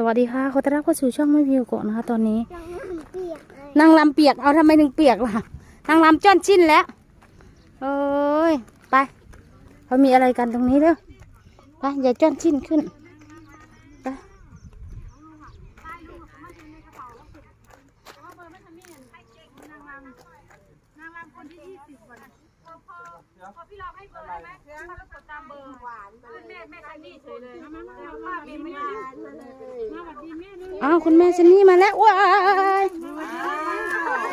สวัสดีค่ะขอต้อนรับเข้าสู่ช่องไม่วิวก่อนนะคะตอนนี้ยังไม่เปียกเลยนางลำเปียก เอาทำไมถึงเปียกล่ะ นางลำจ้อนชิ้นแล้วเอ้ย ไปเขามีอะไรกันตรงนี้เด้อไปอย่าจ้อนชิ้นขึ้นไป อ้าวคุณแม่ชันนี่มาแล้วว้าย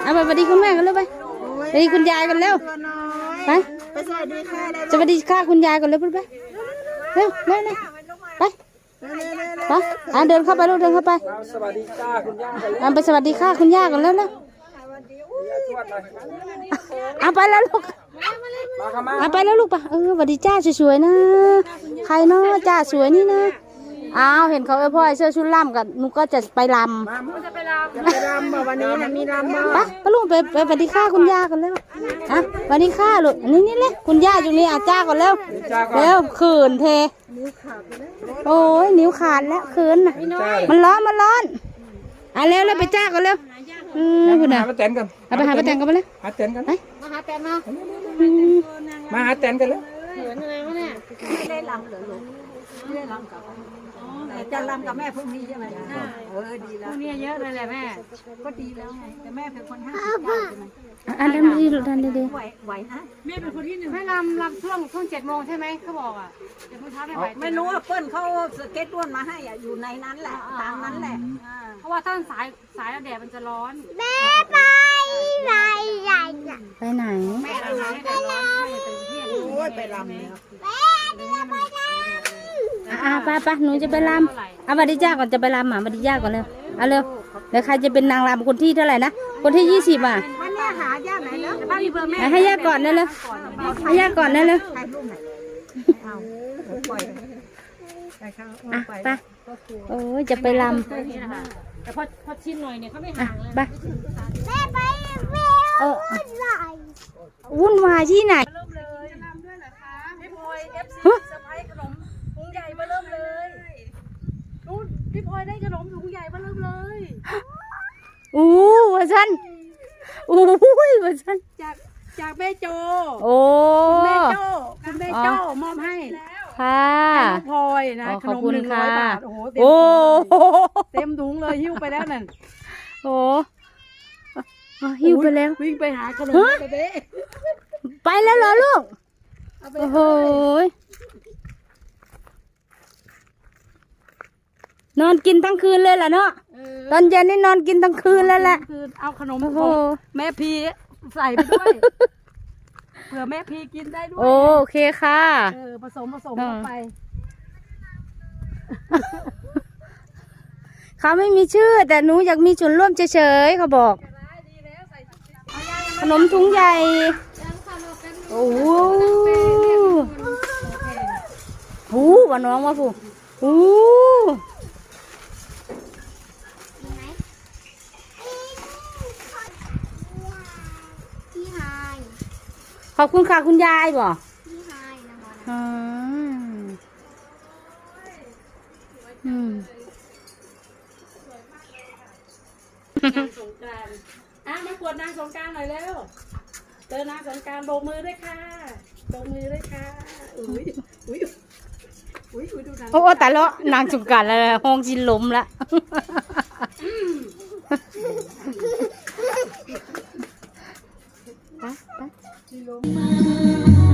เอาไปสวัสดีคุณแม่กันเลยไปสวัสดีคุณยายกันเร็วไปไปสวัสดีค่ะเลยสวัสดีค่ะคุณยายกันเลยไปไปเร็วเร็วเร็วไปไปอะเดินเข้าไปลูกเดินเข้าไปสวัสดีจ้าคุณย่าไปอะไปสวัสดีค่ะคุณย่ากันแล้วเร็ว ทวดหน่อยอะไปแล้วลูกมาค่ะมาอะไปแล้วลูกไปเออสวัสดีจ้าสวยๆนะ ใครเนาะจ้าสวยนี่นะอ้าวเห็นเขาเออพ่อไอ้เสื้อชุดล่ำกับหนูก็จะไปลำจะไปรำบ่วันนี้นะมีรำบ่ไปไปลูกไปไปสวัสดีค่ะคุณย่ากันแล้วอะสวัสดีค่ะลูกอันนี้นี่เลยคุณย่าอยู่นี่อะจ้าก่อนเร็วจ้าก่อนเร็วขืนเทโอ้ยนิ้วขาดแล้วขืนน่ะจ้ามันร้อนมันร้อนอะเร็วเร็วไปจ้าก่อนเร็ว อืมคุณมาน่ะหาป้าแตนกันเอาไปหาป้าแตงกันไปเลยหาแตนกันไปอืมมาหาแตนกันเลย จะรำกับแม่พรุ่งนี้ใช่ไหมเออดีแล้วเนี่ยเยอะเลยแหละแม่ ก็ดีแล้วไงแต่แม่เป็นคนห้ามอะอันดันดีลูกดันดีไหวไหวนะแม่เป็นคนที่หนึ่งให้ลำลำช่วงช่วงเจ็ดโมงใช่ไหมเขาบอกอะเดี๋ยวพรุ่งเช้าไม่ไหวไม่รู้ว่าเปิ้ลเขาสเก็ตด้วนมาให้อะอยู่ในนั้นแหละตามนั้นแหละเพราะว่าถ้าสายสายแล้วแดดมันจะร้อนๆไปไหนแม่ทำให้แดดร้อนไม่ตื่นเที่ยงโอ้ยไปรำเนี่ยอะอะไปไปหนูจะไปลำเอาสวัสดีจ้าก่อนจะไปลำอะสวัสดีจ้าก่อนเร็วเอาเร็วเดี๋ยวใครจะเป็นนางรำคนที่เท่าไหร่นะคนที่ยี่สิบอะวันนี้หาย่าไหนแล้วแต่บ้านมีเบอร์แม่อะให้ย่าก่อนเร็วเร็วให้ย่าก่อนเร็วเร็วถ่ายรูปหน่อยเอาปล่อยไปเขาอะไปโอ้ยจะไปลนี่นะคะแต่พอพอชิมหน่อยเนี่ยเขาไม่ำอะห่างเลยไปเออวุ่นวายที่ไหน พี่พลอยเอฟซี ฮะ เซอร์ไพรส์ขนมถุงใหญ่มาเริ่มเลยนู่น พี่พลอยได้ขนมถุงใหญ่มาเริ่มเลยอู้วาซันอู้วาซันจากจากแม่โจโอ้แม่โจคุณแม่โจมอบให้ค่ะน้องพลอยนะอ๋อขขอบนมคุณหนึ่งร้อยค่ะบาทโอ้โหเต็มโอ้ถุงโหเต็มถุงเลยหิ้วไปแล้วนั่นโอ้อะหิวไปแล้ววิ่งไปหาขนมฮะกระเด้ไปแล้วเหรอลูกเอาไปโอ้โห นอนกินทั้งคืนเลยล่ะเนาะเออตอนเย็นนี่นอนกินทั้งคืนแล้วแหละ คือเอาขนมโอ้โหของแม่พีใส่ไปด้วยเผื่อแม่พีกินได้ด้วยโอเคค่ะ เออผสมผสมเออเข้าไปเขาไม่มีชื่อ แต่หนูอยากมีส่วนร่วมเฉยๆเขาบอก ขนมถุงใหญ่โอ้โหหูว่าน้องว่าผู้หู พี่ไฮ ขอบคุณค่ะคุณยายบ่พี่ไฮนะคะอืมอืมสงกรานต์อะมากวดนางสงกรารหน่อยเร็วเจอนางสงกรารโบกมือด้วยค่ะโบกมือด้วยค่ะอุ้ยอุ้ยอุ้ยอุ้ยดูนางโอ้โอ้แต่ละนางจุกกันแล้วห้องจินลมละไป ไ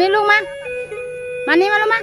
นี่ลูกมา มานี่มาลูกมา